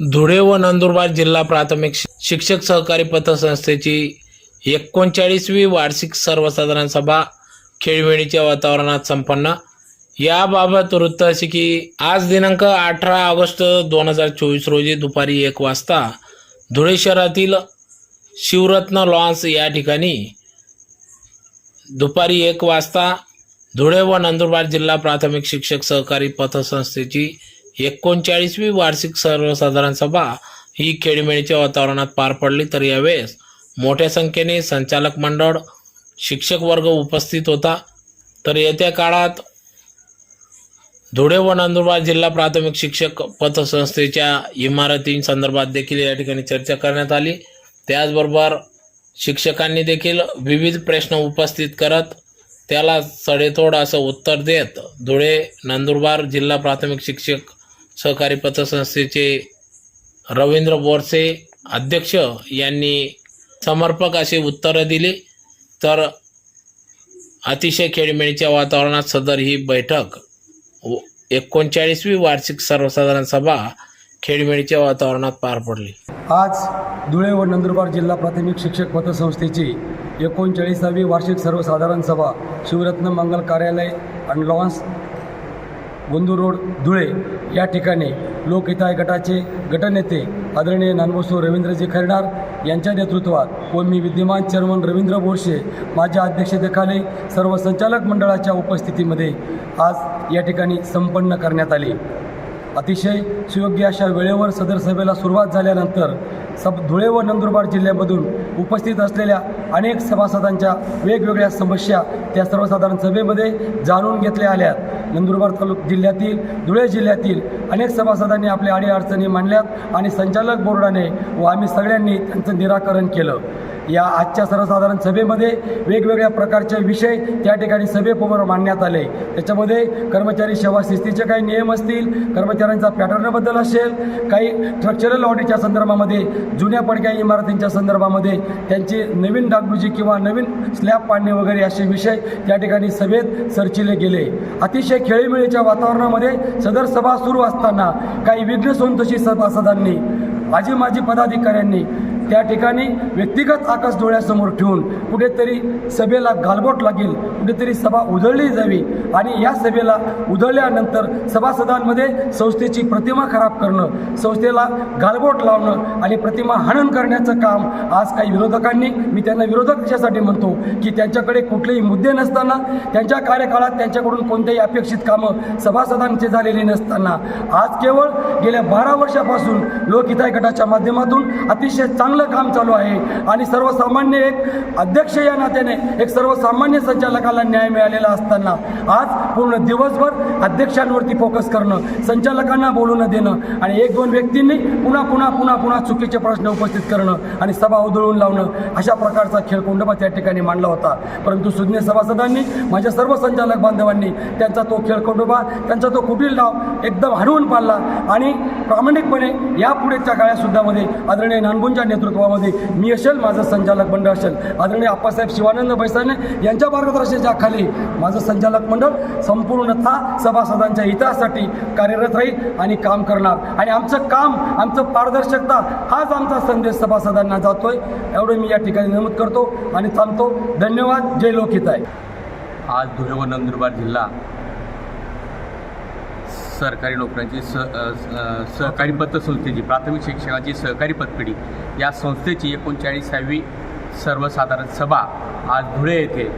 धुळे व नंदुरबार जिल्हा प्राथमिक शिक्षक सहकारी पतसंस्थेची एकोणचाळीसवी वार्षिक सर्वसाधारण सभा खेळमेळीच्या वातावरणात संपन्न. याबाबत वृत्त असे की आज दिनांक अठरा ऑगस्ट दोन हजार चोवीस रोजी दुपारी एक वाजता धुळे शहरातील शिवरत्न लॉन्स या ठिकाणी दुपारी एक वाजता धुळे व नंदुरबार जिल्हा प्राथमिक शिक्षक सहकारी पतसंस्थेची एकोणचाळीसवी वार्षिक सर्वसाधारण सभा ही खेळीमेळीच्या वातावरणात पार पडली तर यावेळेस मोठ्या संख्येने संचालक मंडळ शिक्षक वर्ग उपस्थित होता. तर येत्या काळात धुळे व नंदुरबार जिल्हा प्राथमिक शिक्षक पतसंस्थेच्या इमारतींसंदर्भात देखील या ठिकाणी चर्चा करण्यात आली. त्याचबरोबर शिक्षकांनी देखील विविध प्रश्न उपस्थित करत त्याला सडेतोड असं उत्तर देत धुळे नंदुरबार जिल्हा प्राथमिक शिक्षक सहकारी पतसंस्थेचे रवींद्र बोरसे अध्यक्ष यांनी समर्पक असे उत्तरं दिली. तर अतिशय खेळीमेळीच्या वातावरणात सदर ही बैठक व- एकोणचाळीसवी वार्षिक सर्वसाधारण सभा खेळीमेळीच्या वातावरणात पार पडली. आज धुळे व नंदुरबार जिल्हा प्राथमिक शिक्षक पतसंस्थेची एकोणचाळीसावी वार्षिक सर्वसाधारण सभा शिवरत्न मंगल कार्यालय and lawns Gondur road Dhule या ठिकाणी लोकहिताय गटाचे गटनेते आदरणीय नानबोसो रवींद्रजी खैरणार यांच्या नेतृत्वात व मी विद्यमान चेअरमन रवींद्र बोरशे माझ्या अध्यक्षतेखाली सर्व संचालक मंडळाच्या उपस्थितीमध्ये आज या ठिकाणी संपन्न करण्यात आली. अतिशय सुयोग्य अशा वेळेवर सदर सभेला सुरुवात झाल्यानंतर सब धुळे व नंदुरबार जिल्ह्यामधून उपस्थित असलेल्या अनेक सभासदांच्या वेगवेगळ्या समस्या त्या सर्वसाधारण सभेमध्ये जाणून घेतल्या आल्यात. नंदुरबार तालुक जिल्ह्यातील धुळे जिल्ह्यातील अनेक सभासदांनी आपल्या अडीअडचणी मांडल्यात आणि संचालक बोर्डाने व आम्ही सगळ्यांनी त्यांचं निराकरण केलं. या आजच्या सर्वसाधारण सभेमध्ये वेगवेगळ्या प्रकारचे विषय त्या ठिकाणी सभेपुढे मांडण्यात आले. त्याच्यामध्ये कर्मचारी सेवा शिस्तीचे काही नियम असतील कर्मचाऱ्यांचा पॅटर्नबद्दल असेल काही स्ट्रक्चरल ऑडिटच्या संदर्भामध्ये जुन्या पडक्या इमारतींच्या संदर्भामध्ये त्यांची नवीन डागडुजी किंवा नवीन स्लॅब पाडणे वगैरे असे विषय त्या ठिकाणी सभेत सरचिले गेले. अतिशय खेळीमेळीच्या वातावरणामध्ये सदर सभा सुरू असताना काही विघ्न संतोषी सभासदांनी माजी माजी पदाधिकाऱ्यांनी त्या ठिकाणी व्यक्तिगत आकाश डोळ्यासमोर ठेवून कुठेतरी सभेला गालबोट लागेल कुठेतरी सभा उधळली जावी आणि या सभेला उधळल्यानंतर सभासदांमध्ये संस्थेची प्रतिमा खराब करणं संस्थेला गालबोट लावणं आणि प्रतिमा हनन करण्याचं काम आज काही विरोधकांनी मी त्यांना विरोधक कशासाठी म्हणतो की त्यांच्याकडे कुठलेही मुद्दे नसताना त्यांच्या कार्यकाळात त्यांच्याकडून कोणत्याही अपेक्षित कामं सभासदांचे झालेली नसताना आज केवळ गेल्या बारा वर्षापासून लोकहिताय गटाच्या माध्यमातून अतिशय चांगलं काम चालू आहे. आणि सर्वसामान्य एक अध्यक्ष या नात्याने एक सर्वसामान्य संचालकाला न्याय मिळालेला असताना आज पूर्ण दिवसभर अध्यक्षांवरती फोकस करणं संचालकांना बोलू न देणं आणि एक दोन व्यक्तींनी पुन्हा पुन्हा पुन्हा पुन्हा चुकीचे प्रश्न उपस्थित करणं आणि सभा उधळून लावणं अशा प्रकारचा खेळ खेळकोंडोबा त्या ठिकाणी मांडला होता. परंतु सुज्ञ सभासदांनी माझ्या सर्व संचालक बांधवांनी त्यांचा तो खेळ खेळकोंडोबा त्यांचा तो कुटील डाव एकदम हरवून पाडला आणि प्रामाणिकपणे यापुढेच्या काळासुद्धामध्ये आदरणीय नानबुंच्या नेतृत्वामध्ये मी असेल माझं संचालक मंडळ असेल. आदरणीय आप्पासाहेब शिवानंद भैसाने यांच्या मार्गदर्शनाच्या खाली माझं संचालक मंडळ संपूर्णतः सभासदांच्या हितासाठी कार्यरत राहील आणि काम करणार. आणि आमचं काम आमचं पारदर्शकता हाच आमचा संदेश सभासदांना जातोय. एवढं मी या ठिकाणी नमूद करतो आणि थांबतो. धन्यवाद. जय लोकित आहे. आज धुळे व नंदुरबार जिल्हा सरकारी नोकऱ्यांची स सहकारी पतसंस्थेची प्राथमिक शिक्षणाची सहकारी पतपेढी या संस्थेची एकोणचाळीसावी सर्वसाधारण सभा आज धुळे येथे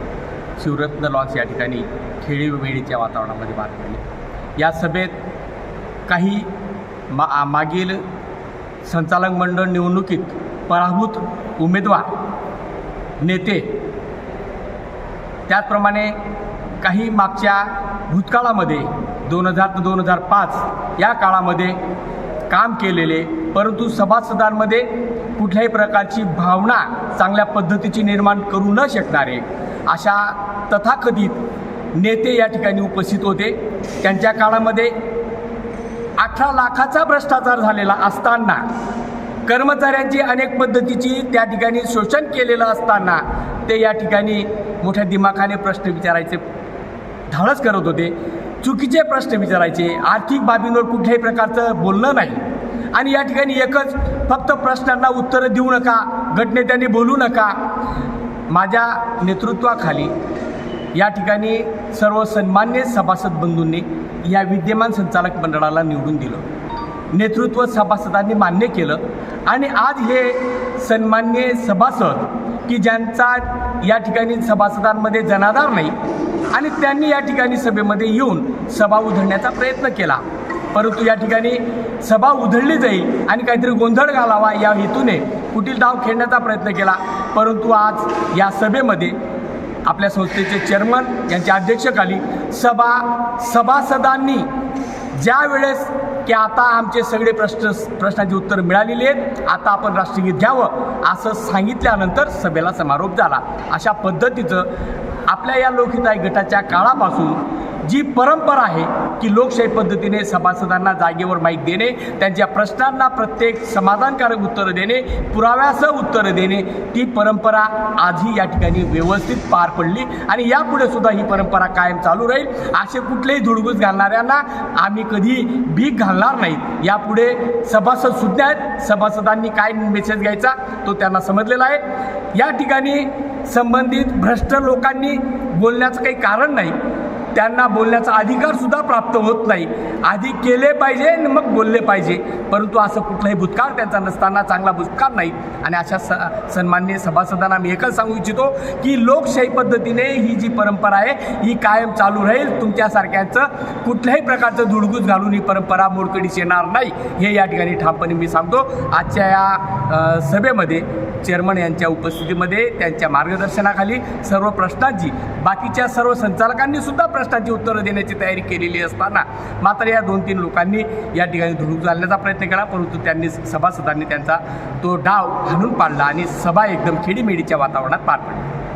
शिवरत्न लॉन्स या ठिकाणी खेळीवेळीच्या वातावरणामध्ये पार पडली. या सभेत काही मा मागील संचालक मंडळ निवडणुकीत पराभूत उमेदवार नेते त्याचप्रमाणे काही मागच्या भूतकाळामध्ये दोन हजार ते दोन हजार पाच या काळामध्ये काम केलेले परंतु सभासदांमध्ये कुठल्याही प्रकारची भावना चांगल्या पद्धतीची निर्माण करू न शकणारे अशा तथाकथित नेते या ठिकाणी उपस्थित होते. त्यांच्या काळामध्ये अठरा लाखाचा भ्रष्टाचार झालेला असताना कर्मचाऱ्यांची अनेक पद्धतीची त्या ठिकाणी शोषण केलेलं असताना ते या ठिकाणी मोठ्या दिमाखाने प्रश्न विचारायचे धाडस करत होते. चुकीचे प्रश्न विचारायचे. आर्थिक बाबींवर कुठल्याही प्रकारचं बोलणं नाही. आणि या ठिकाणी एकच फक्त प्रश्नांना उत्तरं देऊ नका गटनेत्यांनी बोलू नका. माझ्या नेतृत्वाखाली या ठिकाणी सर्व सन्मान्य सभासद बंधूंनी या विद्यमान संचालक मंडळाला निवडून दिलं. नेतृत्व सभासदांनी मान्य केलं. आणि आज हे सन्मान्य सभासद की ज्यांचा या ठिकाणी सभासदांमध्ये जनाधार नाही आणि त्यांनी या ठिकाणी सभेमध्ये येऊन सभा उधळण्याचा प्रयत्न केला. परंतु या ठिकाणी सभा उधळली जाईल आणि काहीतरी गोंधळ घालावा या हेतूने कुटील डाव खेळण्याचा प्रयत्न केला. परंतु आज या सभेमध्ये आपल्या संस्थेचे चेअरमन यांच्या अध्यक्षखाली सभा सभासदांनी ज्या वेळेस की आता आमचे सगळे प्रश्न प्रश्नाची उत्तर मिळालेली आहेत. आता आपण राष्ट्रगीत घ्यावं असं सांगितल्यानंतर सभेला समारोप झाला. अशा पद्धतीचं आपल्या या लोकहिताय गटाच्या काळापासून जी परंपरा आहे की लोकशाही पद्धतीने सभासदांना जागेवर माहीत देणे त्यांच्या प्रश्नांना प्रत्येक समाधानकारक उत्तरं देणे पुराव्यासह उत्तरं देणे ती परंपरा आजही या ठिकाणी व्यवस्थित पार पडली आणि यापुढे सुद्धा ही परंपरा कायम चालू राहील. असे कुठलेही धुडगूस घालणाऱ्यांना आम्ही कधी भीक घालणार नाहीत. यापुढे सभासद सुद्धा आहेत. सभासदांनी काय मेसेज घ्यायचा तो त्यांना समजलेला आहे. या ठिकाणी संबंधित भ्रष्ट लोकांनी बोलण्याचं काही कारण नाही. त्यांना बोलण्याचा अधिकार सुद्धा प्राप्त होत नाही. आधी केले पाहिजे आणि मग बोलले पाहिजे. परंतु असं कुठलाही भूतकाळ त्यांचा नसताना चांगला भूतकाळ नाही. आणि अशा स सन्मान्य सभासदांना मी एकच सांगू इच्छितो की लोकशाही पद्धतीने ही जी परंपरा आहे ही कायम चालू राहील. तुमच्यासारख्यांचं कुठल्याही प्रकारचं धुडगूस घालून ही परंपरा मोडकळीस येणार नाही. हे या ठिकाणी ठामपणे मी सांगतो. आजच्या या सभेमध्ये चेअरमन यांच्या उपस्थितीमध्ये त्यांच्या मार्गदर्शनाखाली सर्व प्रश्नांची बाकीच्या सर्व संचालकांनी सुद्धा प्रश्नांची उत्तरं देण्याची तयारी केलेली असताना मात्र या दोन तीन लोकांनी या ठिकाणी धुडूक घालण्याचा प्रयत्न केला परंतु त्यांनी सभासदांनी त्यांचा तो डाव हाणून पाडला आणि सभा एकदम खेडीमेडीच्या वातावरणात पार पडली.